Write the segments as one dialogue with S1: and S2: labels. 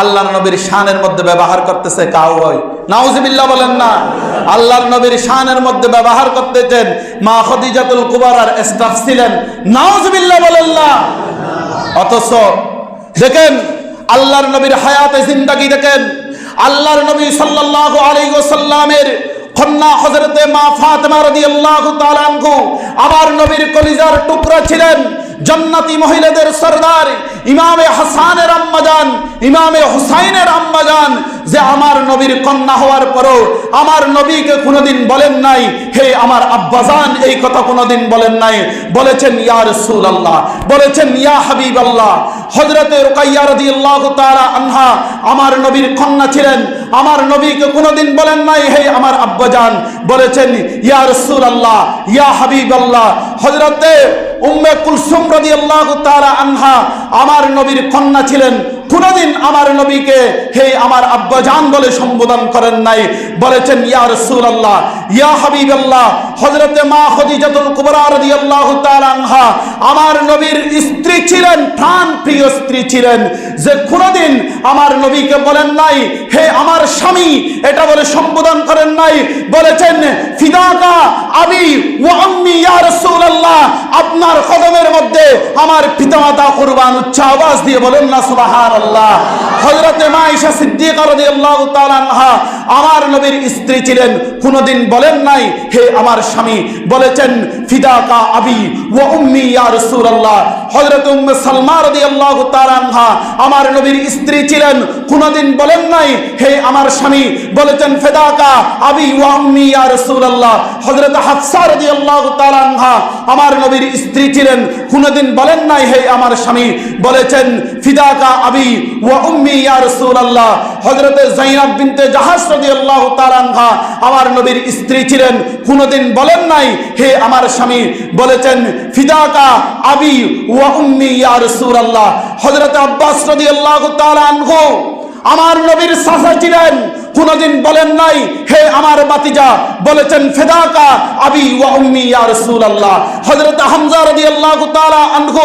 S1: আল্লাহর নবীর শানের মধ্যে ব্যবহার করতেছে কাউ হয় নাউজিবিল্লাহ বলেন না। আল্লাহর নবীর শানের মধ্যে ব্যবহার করতেছেন মা খদিজাতুল কুবারার স্টাফ ছিলেন। নাউজিবিল্লাহ বলেন না। অথচ দেখেন, আল্লাহর নবীর হায়াতে জিন্দাগি দেখেন। আল্লাহর নবী সাল্লাল্লাহু আলাইহি ওয়াসাল্লামের কন্যা হযরতে মা ফাতেমা রাদিয়াল্লাহু তাআলা আনহু আমার নবীর কলিজার টুকরা ছিলেন। জান্নাতি মহিলাদের সরদার ইমামে হাসানের আম্মাজান ইমামে হুসাইনের আম্মাজান যে আমার নবীর কন্যা হওয়ার পরও আমার নবীকে কোনোদিন বলেন নাই, হে আমার আব্বাজান, এই কথা কোনোদিন বলেন নাই। বলেছেন, ইয়া রাসূলুল্লাহ। বলেছেন, ইয়া হাবিবাল্লাহ। হযরতে রুকাইয়া রাদিয়াল্লাহু তাআলা আনহা আমার নবীর কন্যা ছিলেন। আমার নবীকে কোনোদিন বলেন নাই, হে আমার আব্বাজান। বলেছেন, ইয়া রাসূলুল্লাহ। ইয়া হাবিবাল্লাহ। হযরতে উম্মে কুলসুম রদি রাদিয়াল্লাহু তাআলা আনহা আমার নবীর কন্যা ছিলেন। কোনদিন আমার নবীকে হে আমার আব্বাজান বলে সম্বোধন করেন নাই। বলেছেন, ইয়া রাসূলুল্লাহ, ইয়া হাবিবাল্লাহ, হযরতে মা খদিজাতুল কুবরা রাদিয়াল্লাহু তাআলা আনহা, আমার নবীর স্ত্রী ছিলেন, প্রাণ প্রিয় স্ত্রী ছিলেন। যে কোনদিন আমার নবীকে বলেন নাই, হে আমার স্বামী, এটা বলে সম্বোধন করেন নাই। বলেছেন, ফিদাকা আবি ওয়া আম্মি, ইয়া রাসূলুল্লাহ, আপনার কদমের মধ্যে আমার পিতামাতা কুরবান উচ্চ আওয়াজ দিয়ে বলেন না সুবহানাল্লাহ। হযরতে মাইশা সিদ্দিকা রাদিয়াল্লাহু তাআলা আনহা আমার নবীর স্ত্রী ছিলেন। কোনদিন বলেন নাই, হে আমার স্বামী, বলেছেন ফিদাকা আবি ওয়া উম্মি ইয়া রাসূলুল্লাহ। হযরত উম্মে সালমা রাদিয়াল্লাহু তাআলা আনহা আমার নবীর স্ত্রী ছিলেন। কোনদিন বলেন নাই, হে আমার স্বামী, বলেছেন ফিদাকা আবি ওয়া উম্মি ইয়া রাসূলুল্লাহ। হযরত হাফসা রাদিয়াল্লাহু তাআলা আনহা আমার নবীর স্ত্রী ছিলেন। কোনদিন বলেন নাই, হে আমার স্বামী, বলেছেন, ফিদাকা আবি ওয়া উম্মি ইয়া রাসূলুল্লাহ। হযরত যায়নাব বিনতে জাহাজ রাদিয়াল্লাহু তাআলা আনহা, আমার নবীর স্ত্রী ছিলেন। কোনদিন বলেন নাই, হে আমার স্বামী, বলেছেন, ফিদাকা আবি ওয়া উম্মি ইয়া রাসূলুল্লাহ। হযরত আব্বাস রাদিয়াল্লাহু তাআলা আনহু, আমার নবীর চাচা ছিলেন। কোনদিন বলেন নাই, হে আমার বাতিজা বলেছেন, ফেদাকা আবি ওয়া উম্মি ইয়া রাসূলুল্লাহ। হযরত হামজা রাদিয়াল্লাহু তাআলা আনহু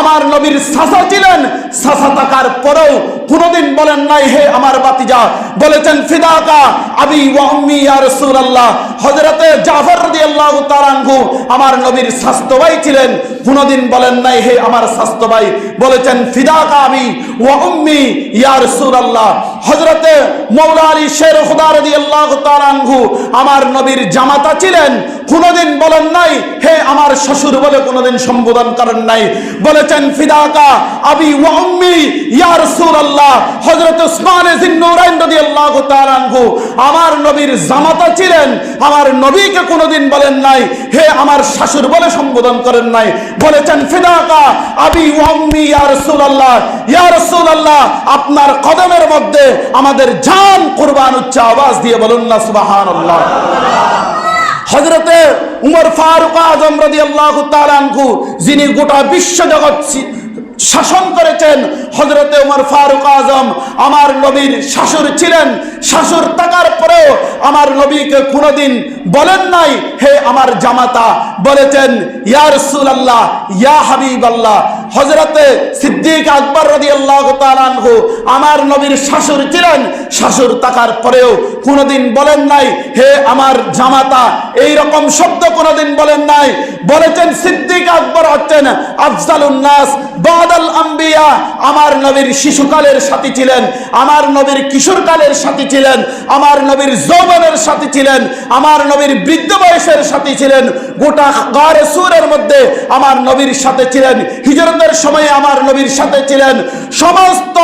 S1: আমার নবীর চাচা ছিলেন চাচা থাকার পরেও কোনদিন বলেন নাই, হে আমার বাতিজা বলেছেন, ফিদাকা আবি ওয়া উম্মি ইয়া রাসূলুল্লাহ। হযরতে জাফর রাদিয়াল্লাহু তাআলা আনহু আমার নবীর স্বাস্থ্য ভাই ছিলেন, কোনদিন বলেন নাই, হে আমার স্বাস্থ্য ভাই বলেছেন, ফিদাকা আবি ওয়া উম্মি ইয়া রাসূলুল্লাহ। হযরতে মাওলা আলী শের খুদা রাদিয়াল্লাহু তাআলা আনহু আমার নবীর জামাতা ছিলেন। কোনদিন বলেন নাই, হে আমার শ্বশুর বলে কোনদিন সম্বোধন করেন নাই। বলেছেন, ফিদাকা আবি ওয়া উম্মি রাসূলুল্লাহ। হযরত উসমান জিন্নুরাইন আমার নবীর জামাতা ছিলেন। আমার নবীকে কোনদিন বলেন নাই, হে আমার শাশুর বলে সম্বোধন করেন নাই। বলেছেন, ফিদাকা আবি ওয়া উম্মি, ইয়া রাসূলুল্লাহ। ইয়া রাসূলুল্লাহ, আপনার কদমের মধ্যে আমাদের জান কুরবান উচ্চ আওয়াজ দিয়ে বলুন না, সুবহানাল্লাহ। হজরতে উমর ফারুক আজম রাদিয়াল্লাহু তাআলা আনহু, যিনি গোটা বিশ্ব জগৎ শাসন করেছেন হজরতে উমর ফারুক আজম আমার নবীর শাশুর ছিলেন। শাশুর থাকার পরেও আমার নবীকে কোনোদিন বলেন নাই, হে আমার জামাতা, বলেছেন, ইয়া রাসূলুল্লাহ, ইয়া হাবিবাল্লাহ হজরতে সিদ্দিক আকবর রাদিয়াল্লাহু তাআলা আনহু আমার নবীর শাশুর ছিলেন। শাশুর থাকার পরেও কোনোদিন বলেন নাই, হে আমার জামাতা এই রকম শব্দ কোনোদিন বলেন নাই। বলেছেন, সিদ্দিক আকবর হচ্ছেন আফজালুন নাস, বাদাল আম্বিয়া, আমার নবীর শিশুকালের সাথী ছিলেন, আমার নবীর কিশোরকালের সাথী ছিলেন, আমার নবীর যৌবনের সাথী ছিলেন, আমার নবীর বৃদ্ধ বয়সের সাথী ছিলেন। গোটা গারে সুরের মধ্যে আমার নবীর সাথে ছিলেন। হিজরতের সময় আমার নবীর সাথে ছিলেন। সমস্ত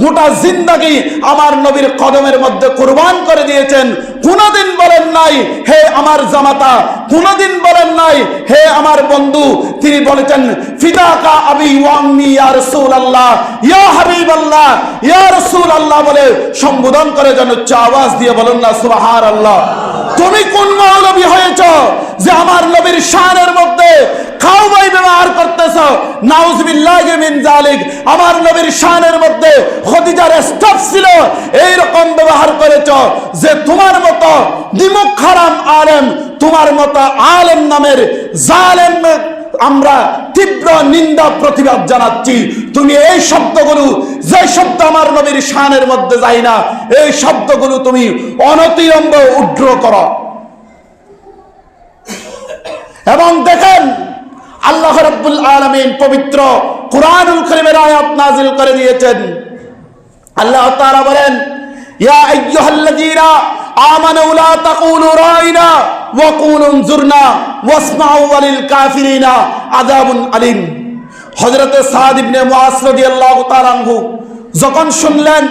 S1: গোটা জিন্দাগি আমার নবীর কদমের মধ্যে কুরবান করে দিয়েছেন। কোনদিন বলেন নাই, হে আমার জামাতা, কোনদিন বলেন নাই, হে আমার বন্ধু তিনি বলেছেন, ফিদাকা আবি ওয়াম্মি ইয়া রাসূলুল্লাহ ইয়া হাবিবাল্লাহ ইয়া রাসূলুল্লাহ বলে সম্বোধন করে যেন উচ্চ আওয়াজ দিয়ে বলেন না, সুবহানাল্লাহ তুমি কোন মৌলবী হয়েছ যে আমার নবীর শানের মধ্যে খাওয়াই ব্যবহার করতেছ নাউজুবিল্লাহি আমার নবীর শানের মধ্যে খদিজার স্টাফ ছিল। এই ব্যবহার করেছ যে তোমার মতো হারাম আলেম, তোমার মতো আলেম নামের জালেম আমরা তীব্র নিন্দা, প্রতিবাদ জানাচ্ছি। তুমি এই শব্দগুলো, যে শব্দ আমার নবীর শানের মধ্যে যায় না, এই শব্দগুলো তুমি অনতিরম্ব উড্র করো। এবং দেখেন আল্লাহ রাব্বুল আলামিন পবিত্র কুরআনুল কারীমের আয়াত নাযিল করে দিয়েছেন। আল্লাহ তাআলা বলেন, ইয়া আইয়ুহাল্লাযীনা আমানু লা তাকুলু রাইনা ওয়া কুলু উনজুরনা ওয়াসমাউ ওয়ালিল কাফিরিনা আযাবুন আলিম। হযরত সাদ ইবনে মুআজ রাদিয়াল্লাহু তাআলা আনহু যখন শুনলেন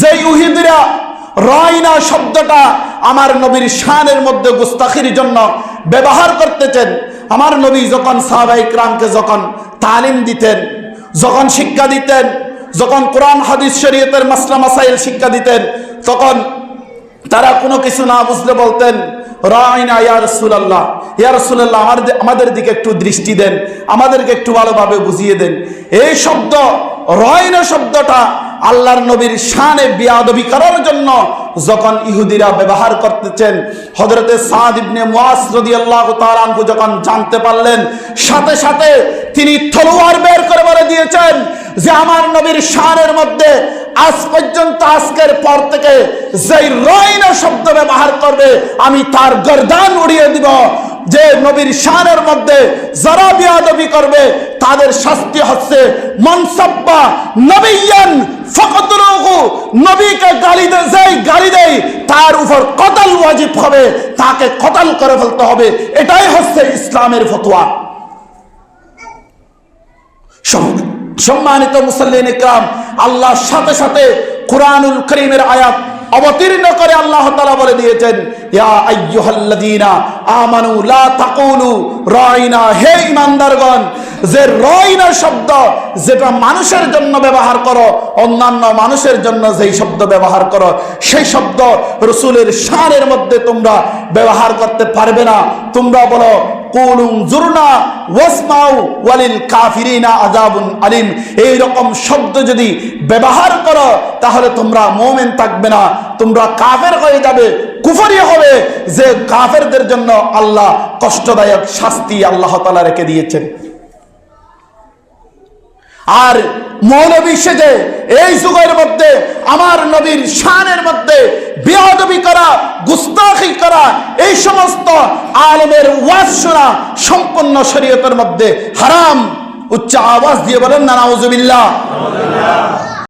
S1: যে ইহুদিরা রাইনা শব্দটা আমার নবীর শানের মধ্যে গুস্তাখির জন্য ব্যবহার করতেছেন আমার নবী যখন সাহাবাই ইকরামকে যখন তালিম দিতেন, যখন শিক্ষা দিতেন, যখন কোরআন, হাদিস, শরীয়তের মাসলা, মাসাইল শিক্ষা দিতেন, তখন তারা কোনো কিছু না বুঝলে বলতেন, রাইনা ইয়া রাসূলুল্লাহ ইয়া রাসূলুল্লাহ, আমার আমাদের দিকে একটু দৃষ্টি দেন, আমাদেরকে একটু ভালোভাবে বুঝিয়ে দেন। এই শব্দ রয়না শব্দটা আল্লাহর নবীর শানে বিয়াদবি করার জন্য যখন ইহুদিরা ব্যবহার করতেছেন, হযরতে সাদ ইবনে মুআজ রাদিয়াল্লাহু তাআলা আনহু যখন জানতে পারলেন, সাথে সাথে তিনি তলোয়ার বের করে বলে দিয়েছেন যে আমার নবীর শানের মধ্যে আজ পর্যন্ত আজকের পর থেকে যেই রয়না শব্দ ব্যবহার করবে, আমি তার গর্দান উড়িয়ে দিব। যে নবীর শানের মধ্যে যারা বিয়াদবি করবে, তাদের শাস্তি হচ্ছে মনসব্বা নবিয়ান ফকতরুহু নবীকে গালি তার উপর কতল ওয়াজিব হবে, তাকে কতল করে ফেলতে হবে। এটাই হচ্ছে ইসলামের ফতোয়া। সম্মানিত মুসল্লিন ইকরাম, আল্লাহর সাথে সাথে কোরআনুল করিমের আয়াত অবতীর্ণ করে আল্লাহ তাআলা বলে দিয়েছেন, ইয়া আমানু লা তাকুলু রাইনা, হে ঈমানদারগণ যে রাইনা শব্দ যেটা মানুষের জন্য ব্যবহার করো, অন্যান্য মানুষের জন্য যেই শব্দ ব্যবহার করো, সেই শব্দ রসুলের শানের মধ্যে তোমরা ব্যবহার করতে পারবে না। তোমরা বলো এই রকম শব্দ যদি ব্যবহার করো, তাহলে তোমরা মুমিন থাকবে না। তোমরা কাফের হয়ে যাবে, কুফরি হবে। যে কাফেরদের জন্য আল্লাহ কষ্টদায়ক শাস্তি আল্লাহ রেখে দিয়েছেন। আর মৌলবী সেজে এই যুগের মধ্যে, আমার নবীর শানের মধ্যে বেহদবি করা, গুস্তাখি করা, এই সমস্ত আলমের ওয়াজ শোনা সম্পূর্ণ শরীয়তের মধ্যে হারাম। উচ্চ আওয়াজ দিয়ে বলেন না, নাউজুবিল্লাহ।